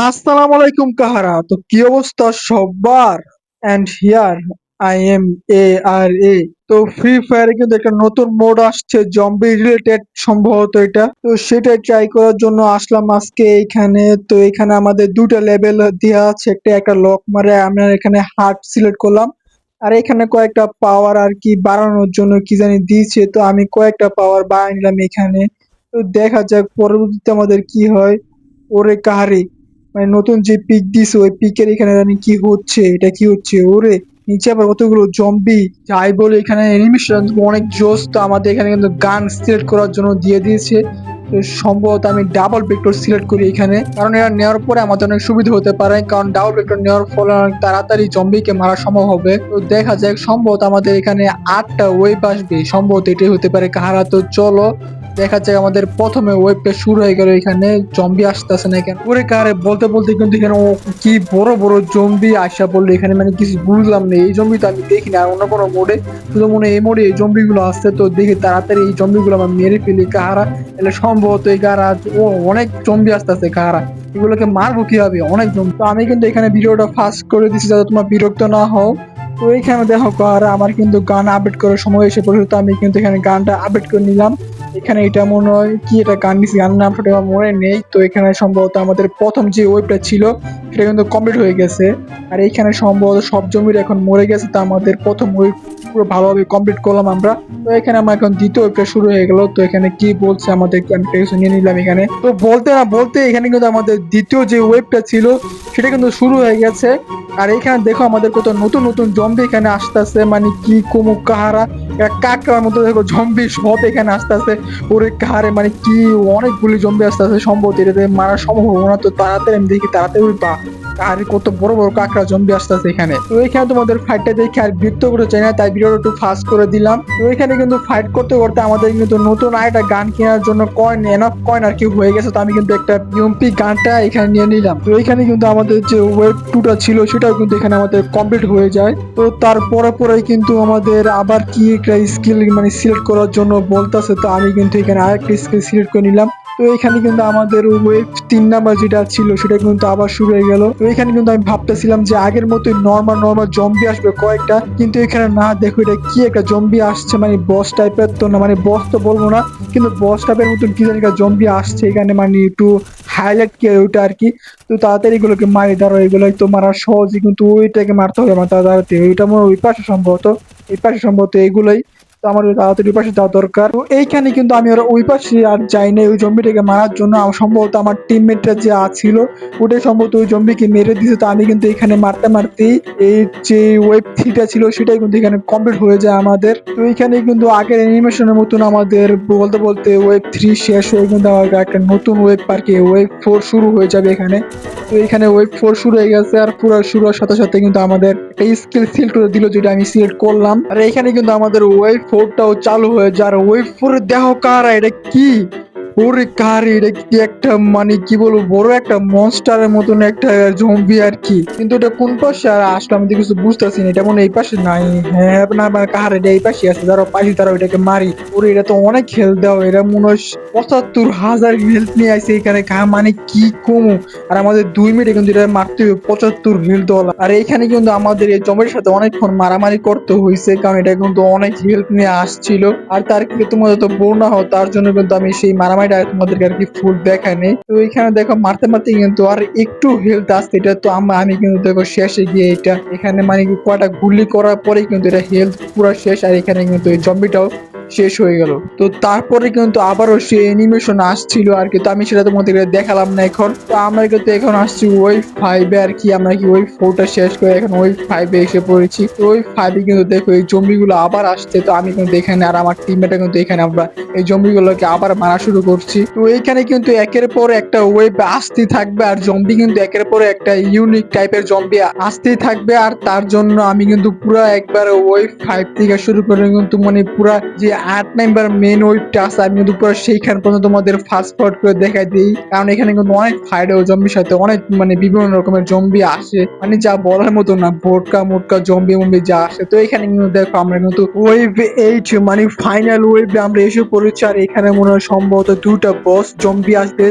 আসসালামু আলাইকুম, কাহারা। তো কি অবস্থা সবার? And here I am A R A তো ফ্রি ফায়ারে কিন্তু একটা নতুন মোড আসছে জম্বি রিলেটেড সম্ভবত এটা। তো সেটা ট্রাই করার জন্য আসলাম আজকে এইখানে। তো এখানে আমাদের দুটা লেভেল দেওয়া আছে। একটা একটা লক মারে, আমরা এখানে হার্ট সিলেক্ট করলাম। আর এখানে কয়েকটা পাওয়ার আর কি বাড়ানোর জন্য কি জানি দিয়েছে। তো আমি কয়েকটা পাওয়ার বাড়াই নিলাম এখানে। তো দেখা যাক, পরবর্তীতে আমাদের কি হয়। ওরে কাহারে মানে নতুন যে পিক দিছে, ওই পিকের এখানে জানি কি হচ্ছে, এটা কি হচ্ছে? ওরে, নিচে আবার কতগুলো জম্বি যাই বলে, এখানে অ্যানিমেশন অনেক জোস তো আমাদের এখানে কিন্তু গান সিলেক্ট করার জন্য দিয়ে দিয়েছে। সম্ভবত আমি ডাবল ভেক্টর সিলেক্ট করি এখানে, কারণ এটা নেওয়ার পরে আমাদের অনেক সুবিধা হতে পারে, কারণ ডাবল ভেক্টর নেওয়ার ফলে অনেক তাড়াতাড়ি জম্বিকে মারা সম্ভব হবে। তো দেখা যাক, সম্ভবত আমাদের এখানে আটটা ওয়েব আসবে, সম্ভবত এটাই হতে পারে কাহারা। তো চলো দেখা যায় আমাদের প্রথমে ওয়েবটা শুরু হয়ে গেল এখানে। জম্বি আসতেছে না এখানে। ওরে কারে, বলতে বলতে কিন্তু এখানে কি বড় বড় জম্বি আসা বলল এখানে মানে কিছু বুঝলাম না। এই জম্বি তো আমি দেখি না, আর অন্য কোনো মোডে শুধু মনে এই মোডে এই জম্বি গুলো আসছে। তো দেখি তাড়াতাড়ি এই জম্বি গুলো আমার মেরে ফেলি। কাহারা? এলে সম্ভবত এই কাহারা, ও অনেক জম্বি আসতেছে কাহারা। এগুলোকে মারবো কীভাবে? অনেক জম্বি তো আমি কিন্তু এখানে ভিডিওটা ফাস্ট করে দিচ্ছি যাতে তোমার বিরক্ত না হও। তো এইখানে দেখো কাহারা, আমার কিন্তু গান আপডেট করার সময় এসে পড়েছে। তো আমি কিন্তু এখানে গানটা আপডেট করে নিলাম। এখানে এটা মনে হয় কি, এটা গান গান নামটা মনে নেই। তো এখানে সম্ভবত আমাদের প্রথম যে ওয়েবটা ছিল সেটা কিন্তু কমপ্লিট হয়ে গেছে। আর এইখানে সম্ভবত সব জমির এখন মরে গেছে, তো আমাদের প্রথম ওয়েব পুরো ভালোভাবে কমপ্লিট করলাম আমরা। তো এখানে আমার এখন দ্বিতীয় ওয়েবটা শুরু হয়ে গেল। তো এখানে কি বলছে আমাদের নিয়ে নিলাম এখানে। তো বলতে না বলতে এখানে কিন্তু আমাদের দ্বিতীয় যে ওয়েবটা ছিল, সেটা কিন্তু শুরু হয়ে গেছে। আর এখানে দেখো আমাদের কত নতুন নতুন জম্বি এখানে আসতেছে। মানে কি কুমুক কাহারা? কাকার মতো দেখো জম্বি সব এখানে আসতেছে। ওরে কাহারে মানে কি অনেকগুলি জম্বি আসতেছে সম্ভবত। এটাতে মারা সম্ভব সম্ভাবনা তো তাড়াতাড়ি আমি দেখি, তাড়াতাড়ি পা আরে কত বড় বড় কাকড়া জম্বি আসতেছে এখানে। তো এখানে তোমাদের ফাইটটা দেখে আর বিরক্ত করতে চাই না? তাই ভিডিওটা একটু ফাস্ট করে দিলাম। তো এখানে কিন্তু ফাইট করতে করতে আমাদের কিন্তু নতুন আরেকটা গান কেনার জন্য কয়েন এনাফ কয়েন আর কি হয়ে গেছে। তো আমি কিন্তু একটা ইউএমপি গানটা এখানে নিয়ে নিলাম। তো এখানে কিন্তু আমাদের যে ওয়েব টুটা ছিল, সেটাও কিন্তু এখানে আমাদের কমপ্লিট হয়ে যায়। তো তারপরে পরে কিন্তু আমাদের আবার কি একটা স্কিল মানে সিলেক্ট করার জন্য বলতেছে, তো আমি কিন্তু এখানে আরেকটা স্কিল সিলেক্ট করে নিলাম। তো এখানে কিন্তু আমাদের ওয়েব তিন নাম্বার যেটা ছিল, সেটা কিন্তু আবার শুরু হয়ে গেল। তো এখানে কিন্তু আমি ভাবতেছিলাম যে আগের মতোই নর্মাল নর্মাল জম্বি আসবে কয়েকটা, কিন্তু এখানে না, দেখো এটা কি একটা জম্বি আসছে মানে বস টাইপের তো না মানে বস তো বলব না, কিন্তু বস টাইপের মতন কি জানি জম্বি আসছে এখানে মানে একটু হাইলাইট কি ওইটা আর কি। তো তাড়াতাড়ি এগুলোকে মারি, ধরো এগুলো তো মারা সহজই কিন্তু ওইটাকে মারতে হবে, আমার তাড়াতাড়ি, ওইটা মনে ওই পাশে সম্ভবত, এই পাশে সম্ভবত এইগুলোই তো আমার ওই তাড়াতাড়ি ওই পাশে যাওয়া দরকার। তো এইখানে কিন্তু আমি ওরা ওই পাশে আর যাই না ওই জম্বিটাকে মারার জন্য। সম্ভবত আমার টিমমেটটা যে ছিল ওটাই সম্ভবত ওই জম্বিকে মেরে দিছে। তো আমি কিন্তু এখানে মারতে মারতেই এই যে ওয়েব থ্রিটা ছিল, সেটাই কিন্তু এখানে কমপ্লিট হয়ে যায় আমাদের। তো এখানে কিন্তু আগের অ্যানিমেশনের মতন আমাদের বলতে বলতে ওয়েব থ্রি শেষ হয়ে কিন্তু আমাদের একটা নতুন ওয়েব পার্কে ওয়েব ফোর শুরু হয়ে যাবে এখানে। তো এখানে ওয়েব ফোর শুরু হয়ে গেছে আর পুরো শুরু হওয়ার সাথে সাথে কিন্তু আমাদের একটা স্কিল সিলেক্ট করে দিল, যেটা আমি সিলেক্ট করলাম। আর এখানে কিন্তু আমাদের ওয়েব ফোরটাও চালু হয়ে যায় আর ওয়েব ফোর দেহ কারা এটা কি ওরে কারে, এটা কি একটা মানে কি বলব, বড় একটা মনস্টারের মতন একটা জম্বি আর কি। কিন্তু এটা কোন পাশে? আর আসলে আমি তো কিছু বুঝতেছি না, এটা মনে এই পাশে নাই। হ্যাঁ না মানে কাহার, এটা এই পাশে আছে যারা পাশে তারা ওইটাকে মারি। ওরে, এটা তো অনেক হেলথ দেওয়া এরা মনে হয় পঁচাত্তর হাজার হেলথ নিয়ে আসে এখানে কা মানে কি কমু? আর আমাদের দুই মিনিটে কিন্তু এটা মারতে হবে, পঁচাত্তর হেলথ দেওয়া আর এইখানে কিন্তু আমাদের এই জমের সাথে অনেকক্ষণ মারামারি করতে হয়েছে কারণ এটা কিন্তু অনেক হেল্প নিয়ে আসছিল। আর তার কি তোমাদের তো না হও তার জন্য কিন্তু আমি সেই মারামারিটা তোমাদেরকে আর কি ফুল দেখা নেই। তো এখানে দেখো, মারতে মারতে কিন্তু আর একটু হেলথ আসছে। এটা তো আমি কিন্তু দেখো শেষে গিয়ে এটা এখানে মানে কয়টা গুলি করার পরে কিন্তু এটা হেলথ পুরো শেষ। আর এখানে কিন্তু এই জম্বিটাও শেষ হয়ে গেল। তো তারপরে কিন্তু আবারও সে অ্যানিমেশন আসছিল আর কি। তো আমি সেটা তোমাদের দেখালাম না এখন। তো আমরা কিন্তু এখন আসছি ওই ফাইভে আর কি। আমরা কি ওই ফোরটা শেষ করে এখন ওই ফাইভে এসে পড়েছি। তো ওই ফাইভে কিন্তু দেখো এই জম্বিগুলো আবার আসছে। তো আমি কিন্তু এখানে আর আমার টিমমেটা কিন্তু এখানে আমরা এই জম্বিগুলোকে আবার মারা শুরু করছি। তো এইখানে কিন্তু একের পর একটা ওয়েব আসতেই থাকবে আর জম্বি কিন্তু একের পর একটা ইউনিক টাইপের জম্বি আসতেই থাকবে। আর তার জন্য আমি কিন্তু পুরো একবার ওই ফাইভ থেকে শুরু করে কিন্তু মানে পুরা যে আট নাম্বার মেন ওয়েবটা আছে আমি কিন্তু পুরো সেইখান পর্যন্ত তোমাদের ফাস্ট ফরওয়ার্ড করে দেখাই দিই। কারণ এখানে কিন্তু অনেক ফাইট জম্বির সাথে অনেক মানে বিভিন্ন রকমের জম্বি আসে। মানে যা বলার মতো না বোটকা মোটকা জম্বি মম্বি যা আসে। তো এখানে কিন্তু দেখো আমরা কিন্তু ওয়েভ এইট মানে ফাইনাল ওয়েভে আমরা এসে পড়েছি। আর এখানে মনে হয় সম্ভবত দুটা বস জম্বি আসবে।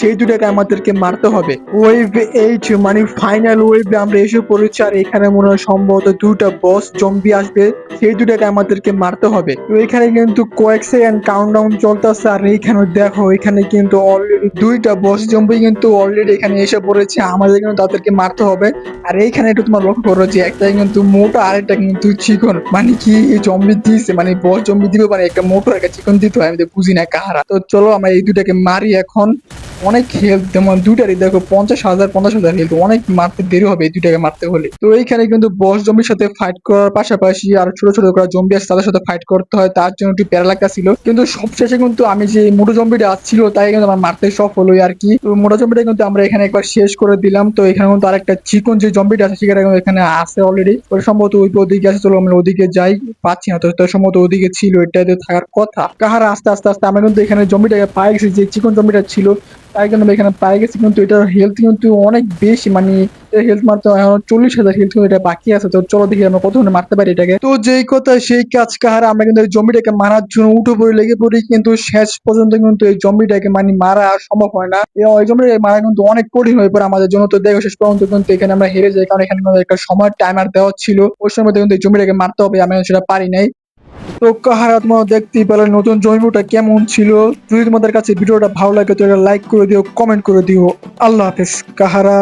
সেই দুটাকে আমাদেরকে মারতে হবে। ওয়েভ এইট মানে ফাইনাল ওয়েভে আমরা এসে পড়েছি আর এখানে মনে হয় সম্ভবত দুটা বস জম্বি আসবে। সেই দুটাকে আমাদেরকে মারতে হবে। তো এখানে কিন্তু কয়েক সেকেন্ড কাউন্টডাউন চলতেছে আর এইখানে দেখো, এখানে কিন্তু অলরেডি দুইটা বস জম্বি কিন্তু অলরেডি এখানে এসে পড়েছে। আমাদের কিন্তু তাদেরকে মারতে হবে। আর এইখানে একটু তোমার লক্ষ্য করো যে একটা কিন্তু মোটা আর একটা কিন্তু চিকন। মানে কি জম্বি দিছে? মানে বস জম্বি দিবে মানে একটা মোটো একটা চিকন দিতে হয়, আমি তো বুঝি না কাহারা। তো চলো আমরা এই দুটাকে মারি এখন। অনেক হেলথ যেমন দুটারই দেখো পঞ্চাশ হাজার পঞ্চাশ হাজার হেলথ অনেক মারতে দেরি হবে এই দুটাকে মারতে হলে। তো এইখানে কিন্তু বস জম্বির সাথে ফাইট করার পাশাপাশি আর ছোট ছোট করা জম্বি আছে, তাদের সাথে ফাইট করতে হয়, তার জন্য একটু প্যারা ছিল। কিন্তু সবশেষে কিন্তু আমি যে মোটো জম্বিটা আসছিল তাই কিন্তু আমার মারতে সফল হই আর কি। তো মোটো জম্বিটা কিন্তু আমরা এখানে একবার শেষ করে দিলাম। তো এখানে কিন্তু আরেকটা চিকন যে জম্বিটা আছে, সেটা কিন্তু এখানে আছে অলরেডি ওই সম্ভবত ওই ওদিকে আছে, চলো আমরা ওদিকে যাই। পাচ্ছি না, তো সম্ভবত ওদিকে ছিল, এটাতে থাকার কথা। কাহার আস্তে আস্তে আস্তে, আমরা কিন্তু এখানে জম্বিটাকে পাই গেছি, যে চিকন জম্বিটা ছিল তাই কিন্তু এখানে পাই গেছি, কিন্তু এটার হেলথ কিন্তু অনেক বেশি মানে হেলথ মারতে এখন চল্লিশ হাজার হেলথ এটা বাকি আছে। তো চলো দেখি আমরা কত মারতে পারি এটাকে। তো যেই কথা সেই কাজ কাহার আমরা কিন্তু এই জম্বিটাকে মারার জন্য উঠে পড়ে, লেগে পড়ি, কিন্তু শেষ পর্যন্ত কিন্তু এই জমিটাকে মানে মারা সম্ভব হয় না। এই ওই জম্বিটাকে মারা কিন্তু অনেক কঠিন হয়ে পড়ে আমাদের জন্য। তো দেখো, শেষ পর্যন্ত কিন্তু এখানে আমরা হেরে যাই, কারণ এখানে কিন্তু একটা সময় টাইমার দেওয়া ছিল। ওই সময় কিন্তু এই জম্বিটাকে মারতে হবে, আমি সেটা পারি নাই। তো কাহারা তোমরা দেখতেই পেলে নতুন জমিটা কেমন ছিল। যদি তোমাদের কাছে ভিডিওটা ভালো লাগে তো এটা লাইক করে দিও কমেন্ট করে দিও। আল্লাহ হাফেজ, কাহারা?